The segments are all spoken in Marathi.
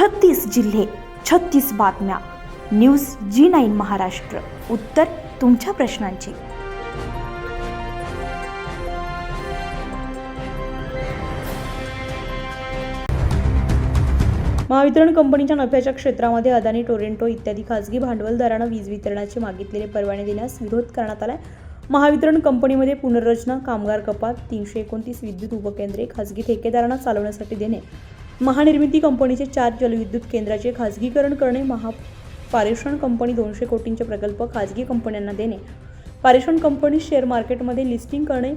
छत्तीस जिल्हे छत्तीस बातम्या. News G nine Maharashtra. उत्तर तुमच्या प्रश्नांची. महावितरण कंपनीच्या नफ्याच्या क्षेत्रामध्ये अदानी टोरेंटो इत्यादी खासगी भांडवलदारांना वीज वितरणाचे मागितलेले परवाने देण्यास विरोध करण्यात आला महावितरण कंपनीमध्ये पुनर्रचना कामगार कपात तीनशे एकोणतीस विद्युत उपकेंद्रे खासगी ठेकेदारांना चालवण्यासाठी देणे महानिर्मिती कंपनीचे चार जलविद्युत केंद्राचे खासगीकरण करणे महा पारेषण कंपनी दोनशे कोटींचे प्रकल्प खासगी कंपन्यांना देणे पारेषण कंपनी शेअर मार्केटमध्ये लिस्टिंग करणे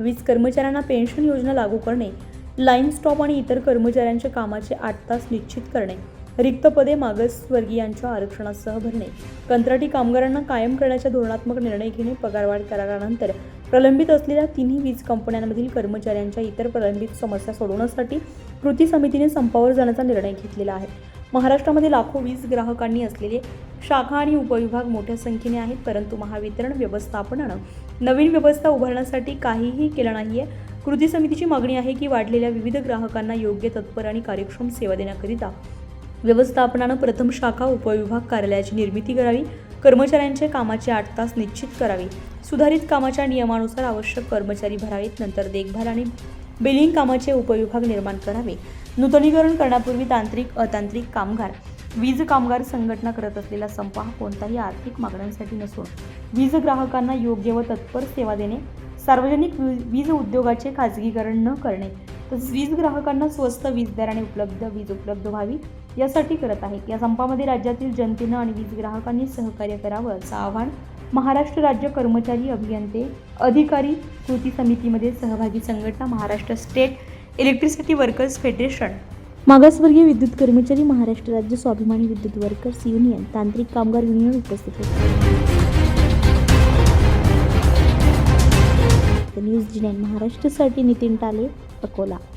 वीज कर्मचाऱ्यांना पेन्शन योजना लागू करणे लाईन स्टॉप आणि इतर कर्मचाऱ्यांच्या कामाचे आठ तास निश्चित करणे. रिक्त पदे मागासवर्गीयांच्या आरक्षणासह भरणे कंत्राटी कामगारांना कायम करण्याच्या धोरणात्मक निर्णय घेणे पगारवाढ करारानंतर प्रलंबित असलेल्या तिन्ही वीज कंपन्यांमधील कर्मचाऱ्यांच्या इतर प्रलंबित समस्या सोडवण्यासाठी कृती समितीने संपावर जाण्याचा निर्णय घेतलेला आहे. महाराष्ट्रामध्ये लाखो वीज ग्राहकांनी असलेले शाखा आणि उपविभाग मोठ्या संख्येने आहेत परंतु महावितरण व्यवस्थापनानं नवीन व्यवस्था उभारण्यासाठी काहीही केलं नाही आहे कृती समितीची मागणी आहे की वाढलेल्या विविध ग्राहकांना योग्य तत्पर आणि कार्यक्षम सेवा देण्याकरिता व्यवस्थापनानं प्रथम शाखा उपविभाग कार्यालयाची निर्मिती करावी कर्मचाऱ्यांचे कामाचे आठ तास निश्चित करावे. सुधारित कामाच्या नियमानुसार आवश्यक कर्मचारी भरावेत नंतर देखभाल आणि बिलिंग कामाचे उपविभाग निर्माण करावे. नूतनीकरण करण्यापूर्वी तांत्रिक अतांत्रिक कामगार. वीज कामगार संघटना करत असलेला संप हा कोणताही आर्थिक मागण्यांसाठी नसून वीज ग्राहकांना योग्य व तत्पर सेवा देणे सार्वजनिक वी- वीज उद्योगाचे खाजगीकरण न करणे वीज ग्राहकांना स्वस्त वीज दराने उपलब्ध वीज उपलब्ध व्हावी यासाठी करत आहे. या संपामध्ये राज्यातील जनतेनं आणि वीज ग्राहकांनी सहकार्य करावं असं आव्हान महाराष्ट्र राज्य कर्मचारी अभियंते अधिकारी कृती समितीमध्ये सहभागी संघटना Maharashtra state electricity workers federation मागासवर्गीय विद्युत कर्मचारी महाराष्ट्र राज्य स्वाभिमानी विद्युत वर्कर्स युनियन तांत्रिक कामगार युनियन उपस्थित होते. न्यूज जी महाराष्ट्रसाठी नितीन टाले. Coca-Cola.